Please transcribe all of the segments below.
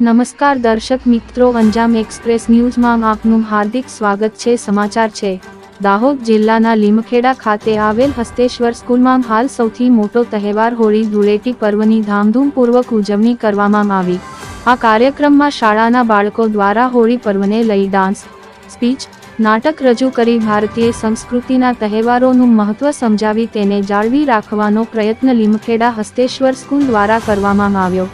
નમસ્કાર દર્શક મિત્રો, અંજામ એક્સપ્રેસ ન્યૂઝમાં આપનું હાર્દિક સ્વાગત છે. સમાચાર છે. દાહોદ જિલ્લાના લીમખેડા ખાતે આવેલ હસ્તેશ્વર સ્કૂલમાં હાલ સૌથી મોટો તહેવાર હોળી ધૂળેટી પર્વની ધામધૂમપૂર્વક ઉજવણી કરવામાં આવી. આ કાર્યક્રમમાં શાળાના બાળકો દ્વારા હોળી પર્વને લઈ ડાન્સ, સ્પીચ, નાટક રજૂ કરી ભારતીય સંસ્કૃતિના તહેવારોનું મહત્વ સમજાવી તેને જાળવી રાખવાનો પ્રયત્ન લીમખેડા હસ્તેશ્વર સ્કૂલ દ્વારા કરવામાં આવ્યો.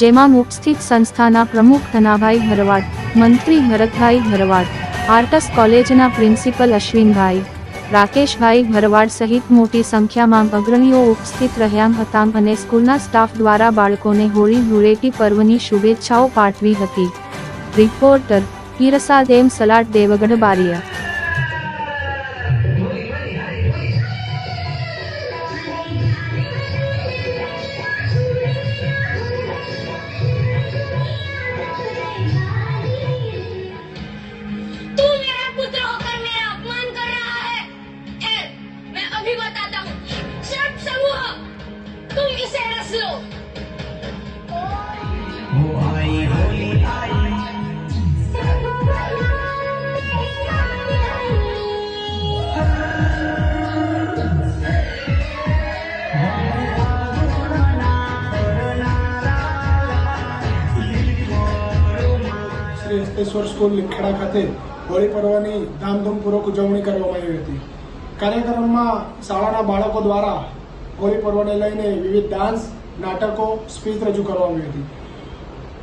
જેમાં મુપસ્થિત સંસ્થાના પ્રમુખ ધનાભાઈ ભરવાડ મંત્રી ભરતભાઈ ભરવાડ આર્ટસ કોલેજના પ્રિન્સિપલ અશ્વિનભાઈ, રાકેશભાઈ ભરવાડ સહિત મોટી સંખ્યામાં અગ્રણીઓ ઉપસ્થિત રહ્યા હતા અને સ્કૂલના સ્ટાફ દ્વારા બાળકોને હોળી ધૂળેટી પર્વની શુભેચ્છાઓ પાઠવી હતી. Reporter Hirsad M Salat Devgadh Baria. ni Sarah Slow. ખાતે હોળી પર્વની ધામધૂમપૂર્વક ઉજવણી કરવામાં આવી હતી કાર્યક્રમમાં શાળાના બાળકો દ્વારા હોળી પર્વને લઈને વિવિધ ડાન્સ નાટકો સ્પીચ રજૂ કરવામાં આવી હતી.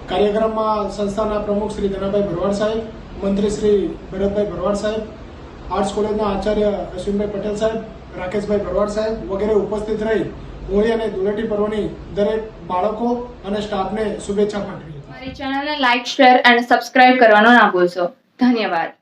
કાર્યક્રમમાં સંસ્થાના પ્રમુખ શ્રી ધનાભાઈ ભરવાડ સાહેબ, મંત્રી શ્રી ભરતભાઈ ભરવાડ સાહેબ આર્ટ્સ કોલેજના આચાર્ય અશ્વિનભાઈ પટેલ સાહેબ, રાકેશભાઈ ભરવાડ સાહેબ વગેરે ઉપસ્થિત રહી હોળી અને ધૂળેટી પર્વની દરેક બાળકો અને સ્ટાફને શુભેચ્છા પાઠવી. ચેનલને લાઇક શેર અને સબસ્ક્રાઇબ કરવાનો ના ભૂલશો. ધન્યવાદ.